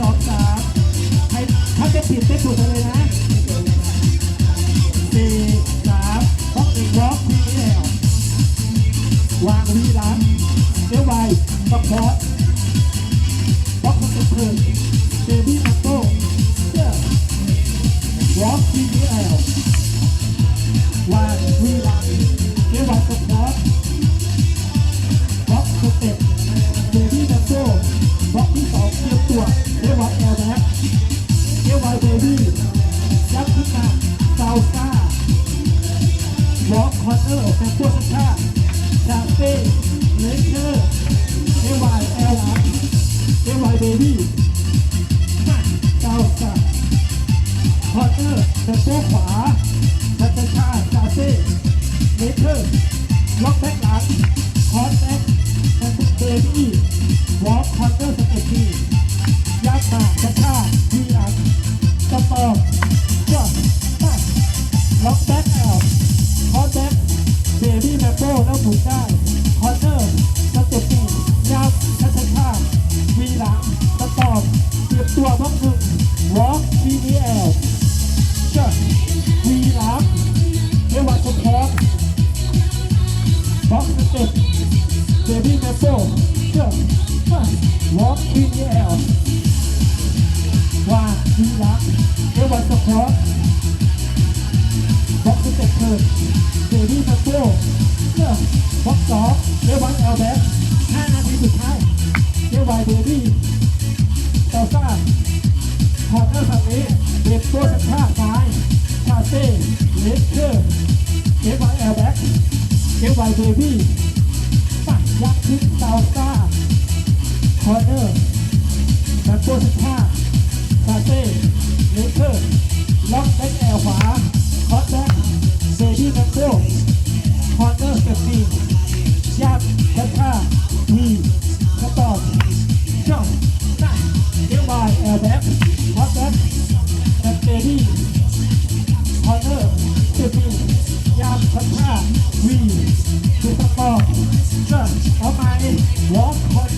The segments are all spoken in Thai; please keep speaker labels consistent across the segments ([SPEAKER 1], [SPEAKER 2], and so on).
[SPEAKER 1] สองสามใครถ้าจะผิดได้ถูกเลยนะสี่สามต้องอีกวอล์กพี่แล้วางวีรันเดี๋ยวไวต้องพบล็อกมันี่แล้วางวี เลี้ยวไวแอลแบ็คเลี้ยวไวเบบี้ยับขึ้นมาซาวซ่าวอล์กคอนเนอร์เป็นพวกชาติคาเฟ่เลเชอร์เอวายแอลลังเอวายเบบี้เก้าสับคอนเนอร์เป็นพวกขวาชาชาชาคาเฟ่เลเชอร์ล็อกแบ็กหลังคอนแบ็กเป็นพวกเบบี้ บบี้แมปโป้แล้วหมุนได้คอนเนอร์สเต็ปปียับชัชชาวีหลังสตอมเตรียมตัวบล็อกหนึ่งวอล์กวีดีเอลเชิดวีหลังเอวาสปอร์ตบล็อกสเต็ปเบบี้แมปโป้เชิดวอล์กวีดีเอลวางวีหลังเอวาสปอร์ตบ็อกซ์เต็ปเทิร์ เรวันแอลแบ็คห้านาทีสุดท้ายเรวายเบบี้เตาซ่าคอร์เนอร์ฝั่งนี้เด็กตัวชักท่าซ้ายคาเซ่เลสเตอร์เรวันแอลแบ็กเรวายเบบี้ปักยักษ์ขึ้นเตาซ่าคอร์เนอร์ แอลแบ็คอร์แบ็กแอนเซดี้คอนเนอร์เจปียามพัฒนาวีสุดสปอร์ตช่องเอาไปวอล์คคอน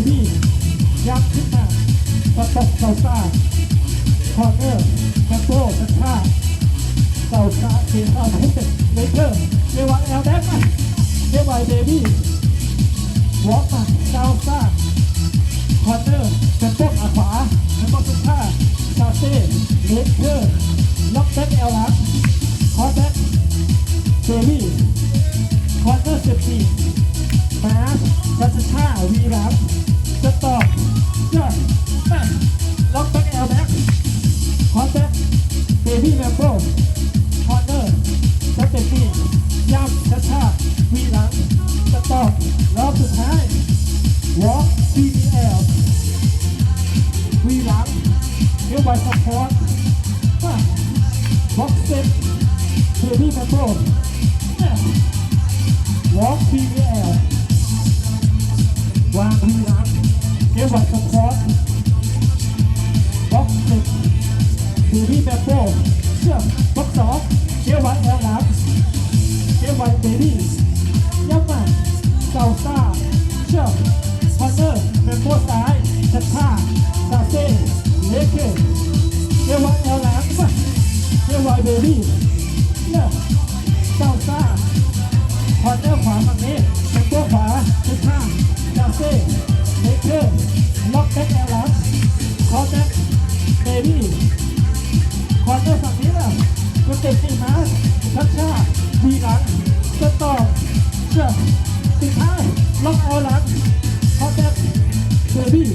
[SPEAKER 1] บบี้ยับขึ้นมาสต็อกเซาซ่าคอร์เนอร์แบตโต้กระชากเซาซ่าเขียนเอาเป็นเลเทอร์เอวายแอลแบ็กมาเรว่าเบบี้วอล์กมาซาซ่าคอร์เนอร์เป็นพวกอาขวาแล้วก็สุดท่าซาเซ่เลเตอร์ล็อกแบ็กแอลลังคอร์แบ็กเบบี้คอร์เนอร์เซฟตี้มาสชัชชาวีรัม วไวสปอร์ตบ็อกเซ็ตเบบี้แมนโบวอล์ก CDL วางวีหลังเอวไวสปอร์ตบ็อกเซ็ตเบบี้แมนโบเชื่อบ็อกสองเอวไวแอลลังเอวันเบบี้ยับมาเซาซ่าเชื่อคอนเนอร์เป็นพวกซ้ายชัดท่าซาเซ่เลเก เอวันเอลหลังมาเอวันเบบี้เนี่ยเซาซ่าคอนเนอร์ขวาฝั่งนี้เป็นพวขวาชัดท่าซาเซ่เลเกล็อกแบ็กเอลหลังคอร์แบ็กเบบี้คอร์เนอร์ฝั่งนี้ล่ะก็เต็มที่มาชัดชาวีหลังสตอปเชื่อสุดท้ายล็อกเอาหลังคอร์เนอร์เบบี้